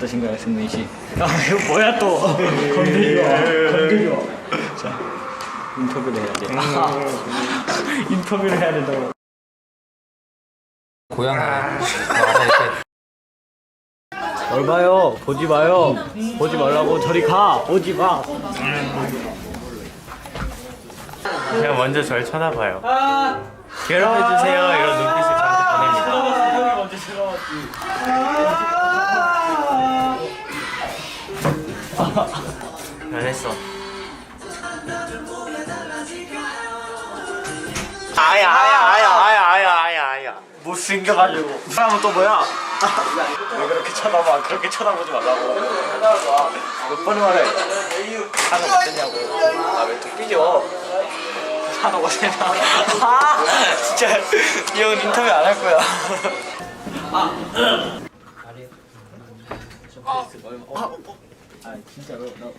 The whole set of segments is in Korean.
어떠신가요, 승민 씨? 아, 이거 뭐야 또? 건드려, 건드려. 자, 인터뷰를 해야지. 아, 인터뷰를 해야 된다고. 고양이 와서 이렇게 뭘 봐요? 보지 마요. 보지 말라고 저리 가. 오지 마. 그냥 먼저 절 쳐다봐요. 괴롭혀주세요. 이런 눈빛을 저한테 보냅니다. 싫어하지. 변했어. 아야, 아야, 아야, 아야, 아야, 아야, 아야. 못생겨가지고. 사람은 또 뭐야? 왜 그렇게 쳐다봐? 그렇게 쳐다보지 말라고. 몇 번을 말해? 산호 어땠냐고. 아, 왜 또 삐져? 산호 어땠냐? 아, 진짜. 이 형은 인터뷰 안 할 거야. 아, 진짜로 나.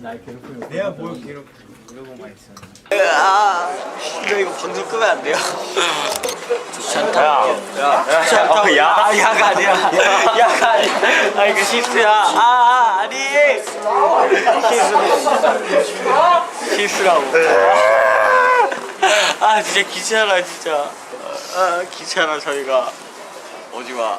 날 괴롭히는 내가 뭘 괴롭? 이러고만 있어. 아, 이거 이거 방송 끄면 안 돼요. 좋지 않다. 야, 야, 좋지 않다. 야, 아, 야가 아니야. 야가 아니야. 아, 이거 실수야. 아, 아 아니. 실수. 실수라고. 아, 진짜 귀찮아, 진짜. 아, 귀찮아, 저희가. 오지 마.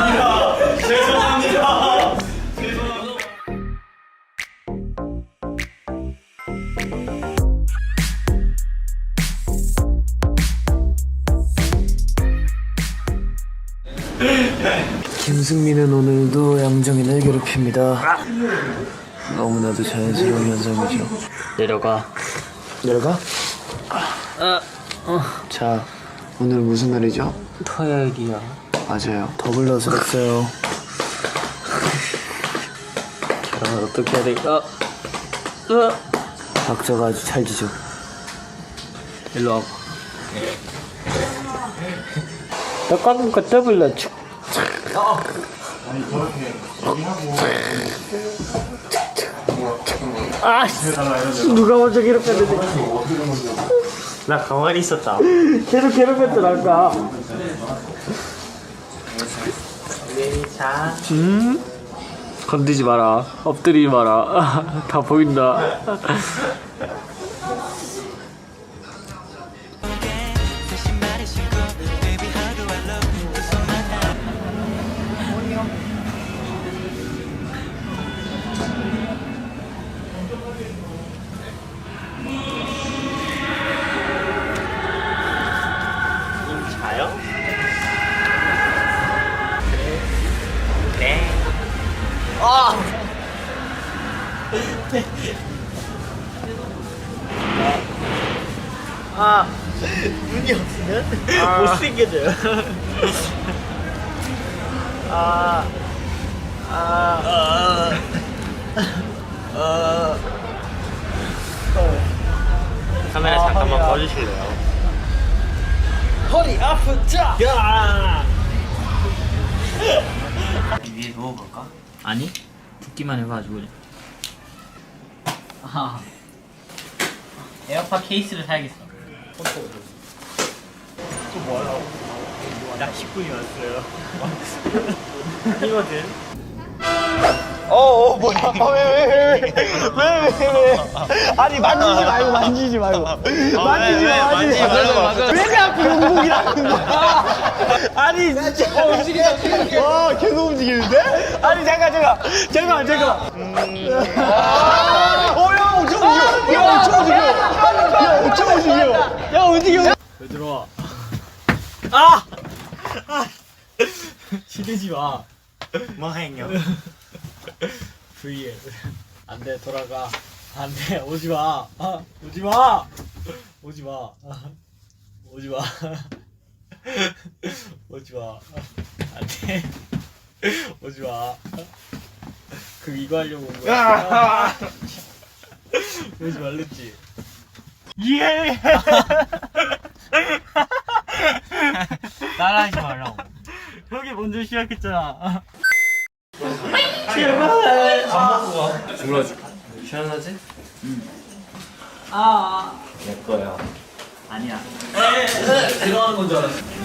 하자 김승민은 오늘도 양정인을 괴롭힙니다. 너무나도 자연스러운 현상이죠. 내려가. 내려가? 자, 오늘 무슨 날이죠? 토요일이야. 맞아요. 더블넛을 했어요. 그러면 어떻게 해야 될까? 으. 박자가 아주 잘 지죠. 일로 와봐. 떡가는 거 더블러 축. 아, 씨. 누가 먼저 괴롭혔는데? 나 가만히 있었다. 계속 괴롭혔잖아 아까. 음? 건드지 마라. 엎드리지 마라. 다 보인다. 아, 눈이 없으면 못생겨져요. 아, 아, 아, 카메라 잠깐만 꺼주실래요? 허리 아프다. 야. 위에 누워볼까? 아니, 듣기만 해가지고. 아, 에어팟 케이스를 사야겠어. 또 10분이 왔어요. 이거든. 어, 어, 뭐야? 어, 왜, 왜, 왜, 왜, 왜, 왜, 왜? 아니, 만지지 말고, 만지지 말고. 만지지 마, 만지지 말고. 왜 자꾸 운동이라는 거야? 아니, 진짜. 어, 움직이다, 와, 계속 움직이는데? 아니, 잠깐, 잠깐. 잠깐, 잠깐. 어, 야, 엄청 움직여. 야, 엄청 움직여. 야, 엄청 움직여. 야, 움직여. 왜 들어와? 아! 아! 시대지 마. 뭐행요? VL 안 돼 돌아가 안 돼 오지 마 아, 오지 마 오지 마 아, 오지 마 오지 마 안 돼 오지 마. 그 이거 하려고 온 거야. 오지 말랬지. 예. 따라하지 말라고. 형이 먼저 시작했잖아. 시원하지?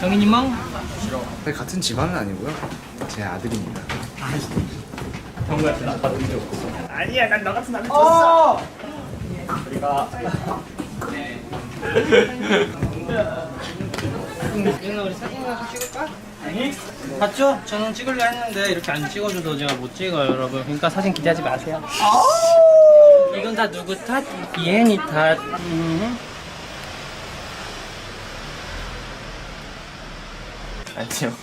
정인이 멍? 같은 집안은 아니고요. 제 아들입니다. 아니야, 난 너 같은 남자 줬어. 윤아 우리 사진 하나 찍을까? 봤죠? 저는 찍으려 했는데 이렇게 안 찍어줘도 제가 못 찍어요 여러분 그러니까 사진 기대하지 마세요 이건 다 누구 탓? 비엔이 탓 음. 안녕.